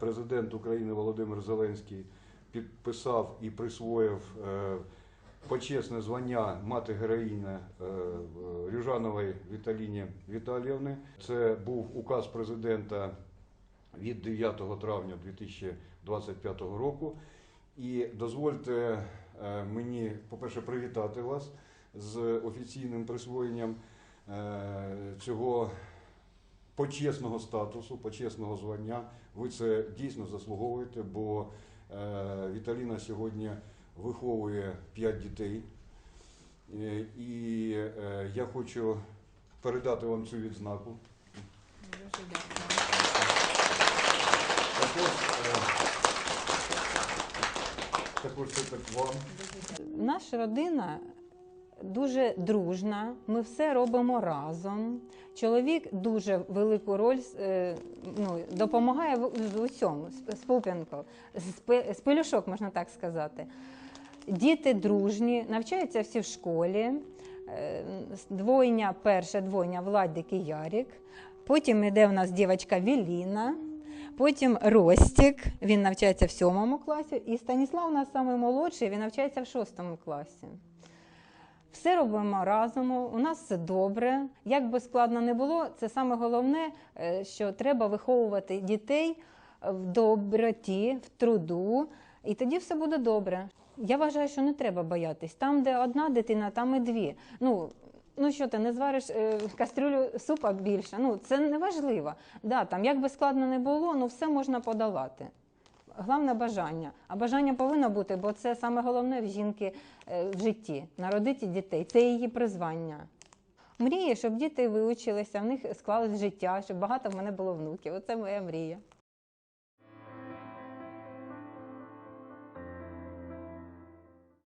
Президент України Володимир Зеленський підписав і присвоїв е, почесне звання мати героїня е, Рюжанової Віталіні Віталіївни. Це був указ президента від 9 травня 2025 року. І дозвольте е, мені, по-перше, привітати вас з офіційним присвоєнням цього почесного статусу, почесного звання. Ви це дійсно заслуговуєте, бо е, Віталіна сьогодні виховує 5 дітей. Е, І е, я хочу передати вам цю відзнаку. Дуже дякую. Також, е, також це так вам. Наша родина дуже дружна. Ми все робимо разом. Чоловік дуже велику роль е, ну, допомагає в, усьому. Сп- Спупенко, з пелюшок, можна так сказати. Діти дружні, навчаються всі в школі. Е, Двойня, перша двойня Владик і Ярік. Потім йде у нас дівчинка Віліна. Потім Ростік, він навчається в сьомому класі, і Станіслав у нас наймолодший, він навчається в шостому класі. Все робимо разом, у нас все добре. Як би складно не було, це саме головне, е, що треба виховувати дітей в доброті, в труду, і тоді все буде добре. Я вважаю, що не треба боятись. Там, де одна дитина, там і дві. Ну, ну що ти не звариш е, кастрюлю супа більше? Ну це не важливо. Да, там як би складно не було, ну все можна подолати. Головне бажання. А бажання повинно бути, бо це саме головне в жінки е, в житті народити дітей. Це її призвання. Мрію, щоб діти виучилися, в них склалось життя, щоб багато в мене було внуків. Оце моя мрія.